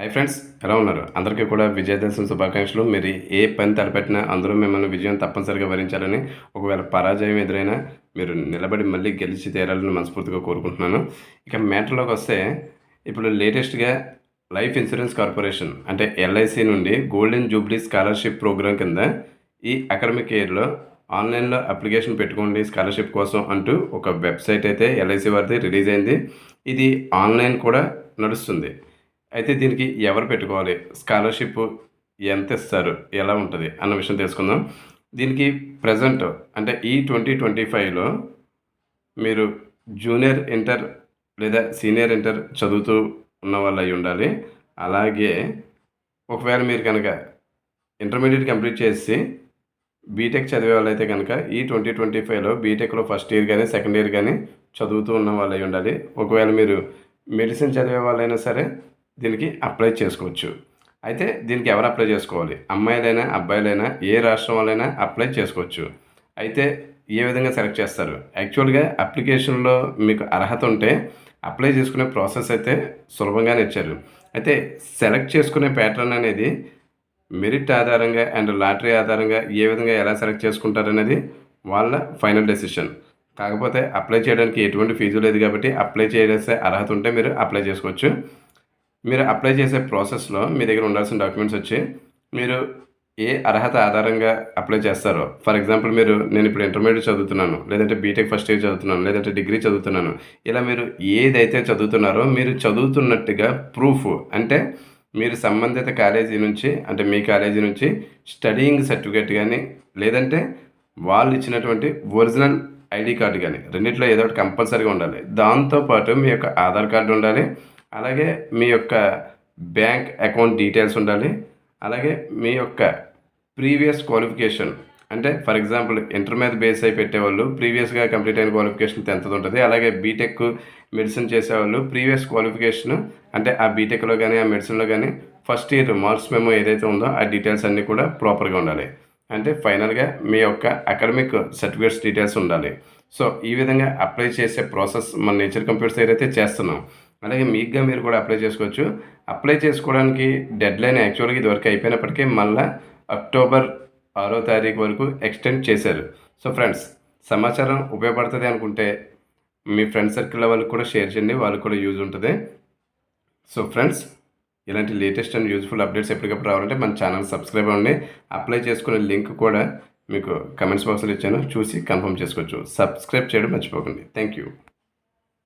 Hi friends ఎలా ఉన్నారు? అందరికీ కూడా విజయదశమి శుభాకాంక్షలు. మీరు ఏ పని తలపెట్టినా అందరూ మిమ్మల్ని విజయం తప్పనిసరిగా వరించాలని ఒకవేళ పరాజయం ఎదురైనా మీరు నిలబడి మళ్ళీ గెలిచి తీరాలని మనస్ఫూర్తిగా కోరుకుంటున్నాను. ఇక మ్యాటర్లోకి వస్తే ఇప్పుడు లేటెస్ట్గా లైఫ్ ఇన్సూరెన్స్ కార్పొరేషన్ అంటే ఎల్ఐసి నుండి గోల్డెన్ జూబ్లీ స్కాలర్షిప్ ప్రోగ్రాం కింద ఈ అకాడమిక్ ఇయర్లో ఆన్లైన్లో అప్లికేషన్ పెట్టుకోండి స్కాలర్షిప్ కోసం అంటూ ఒక వెబ్సైట్ అయితే ఎల్ఐసి వారిది రిలీజ్ అయింది. ఇది ఆన్లైన్ కూడా నడుస్తుంది. అయితే దీనికి ఎవరు పెట్టుకోవాలి? స్కాలర్షిప్ ఎంత ఇస్తారు? ఎలా ఉంటుంది? అన్న విషయం తెలుసుకుందాం. దీనికి ప్రజెంట్ అంటే ఈ ట్వంటీ ట్వంటీ ఫైవ్లో మీరు జూనియర్ ఇంటర్ లేదా సీనియర్ ఇంటర్ చదువుతూ ఉన్న వాళ్ళు అయి ఉండాలి. అలాగే ఒకవేళ మీరు కనుక ఇంటర్మీడియట్ కంప్లీట్ చేసి బీటెక్ చదివే వాళ్ళైతే కనుక ఈ ట్వంటీ ట్వంటీ ఫైవ్లో బీటెక్లో ఫస్ట్ ఇయర్ కానీ సెకండ్ ఇయర్ కానీ చదువుతూ ఉన్న వాళ్ళు అయి ఉండాలి. ఒకవేళ మీరు మెడిసిన్ చదివే వాళ్ళైనా సరే దీనికి అప్లై చేసుకోవచ్చు. అయితే దీనికి ఎవరు అప్లై చేసుకోవాలి? అమ్మాయిలైనా అబ్బాయిలైనా ఏ రాష్ట్రం వాళ్ళైనా అప్లై చేసుకోవచ్చు. అయితే ఏ విధంగా సెలెక్ట్ చేస్తారు? యాక్చువల్గా అప్లికేషన్లో మీకు అర్హత ఉంటే అప్లై చేసుకునే ప్రాసెస్ అయితే సులభంగానే ఇచ్చారు. అయితే సెలెక్ట్ చేసుకునే ప్యాటర్న్ అనేది మెరిట్ ఆధారంగా అండ్ లాటరీ ఆధారంగా ఏ విధంగా ఎలా సెలెక్ట్ చేసుకుంటారనేది వాళ్ళ ఫైనల్ డెసిషన్ కాకపోతే అప్లై చేయడానికి ఎటువంటి ఫీజు లేదు కాబట్టి అప్లై చేసే అర్హత ఉంటే మీరు అప్లై చేసుకోవచ్చు. మీరు అప్లై చేసే ప్రాసెస్లో మీ దగ్గర ఉండాల్సిన డాక్యుమెంట్స్ వచ్చి మీరు ఏ అర్హత ఆధారంగా అప్లై చేస్తారో ఫర్ ఎగ్జాంపుల్ మీరు నేను ఇప్పుడు ఇంటర్మీడియట్ చదువుతున్నాను లేదంటే బీటెక్ ఫస్ట్ ఇయర్ చదువుతున్నాను లేదంటే డిగ్రీ చదువుతున్నాను ఇలా మీరు ఏదైతే చదువుతున్నారో మీరు చదువుతున్నట్టుగా ప్రూఫ్ అంటే మీరు సంబంధిత కాలేజీ నుంచి అంటే మీ కాలేజీ నుంచి స్టడీయింగ్ సర్టిఫికేట్ కానీ లేదంటే వాళ్ళు ఇచ్చినటువంటి ఒరిజినల్ ఐడి కార్డు కానీ రెండింటిలో ఏదో ఒకటి కంపల్సరీగా ఉండాలి. దాంతోపాటు మీ యొక్క ఆధార్ కార్డు ఉండాలి అలాగే మీ యొక్క బ్యాంక్ అకౌంట్ డీటెయిల్స్ ఉండాలి. అలాగే మీ యొక్క ప్రీవియస్ క్వాలిఫికేషన్ అంటే ఫర్ ఎగ్జాంపుల్ ఇంటర్ మీద బేస్ అయి పెట్టేవాళ్ళు ప్రీవియస్గా కంప్లీట్ అయిన క్వాలిఫికేషన్ టెన్త్ ఉంటుంది. అలాగే బీటెక్ మెడిసిన్ చేసేవాళ్ళు ప్రీవియస్ క్వాలిఫికేషన్ అంటే ఆ బీటెక్లో కానీ ఆ మెడిసిన్లో కానీ ఫస్ట్ ఇయర్ మార్క్స్ మెమో ఏదైతే ఉందో ఆ డీటెయిల్స్ అన్నీ కూడా ప్రాపర్గా ఉండాలి. అంటే ఫైనల్గా మీ యొక్క అకాడమిక్ సర్టిఫికేట్స్ డీటెయిల్స్ ఉండాలి. సో ఈ విధంగా అప్లై చేసే ప్రాసెస్ మన నేచర్ కంప్యూటర్స్ ఏదైతే చేస్తున్నాం అలాగే మీకుగా మీరు కూడా అప్లై చేసుకోవచ్చు. అప్లై చేసుకోవడానికి డెడ్ లైన్ యాక్చువల్గా ఇదివరకు అయిపోయినప్పటికీ మళ్ళీ అక్టోబర్ ఆరో తారీఖు వరకు ఎక్స్టెండ్ చేశారు. సో ఫ్రెండ్స్ సమాచారం ఉపయోగపడుతుంది అనుకుంటే మీ ఫ్రెండ్ సర్కిల్ వాళ్ళకి కూడా షేర్ చేయండి వాళ్ళకి కూడా యూజ్ ఉంటుంది. సో ఫ్రెండ్స్ ఇలాంటి లేటెస్ట్ అండ్ యూజ్ఫుల్ అప్డేట్స్ ఎప్పటికప్పుడు రావాలంటే మన ఛానల్ సబ్స్క్రైబ్ అవ్వండి. అప్లై చేసుకునే లింక్ కూడా మీకు కమెంట్స్ బాక్స్లో ఇచ్చాను. చూసి కన్ఫర్మ్ చేసుకోవచ్చు. సబ్స్క్రైబ్ చేయడం మర్చిపోకండి. Thank you.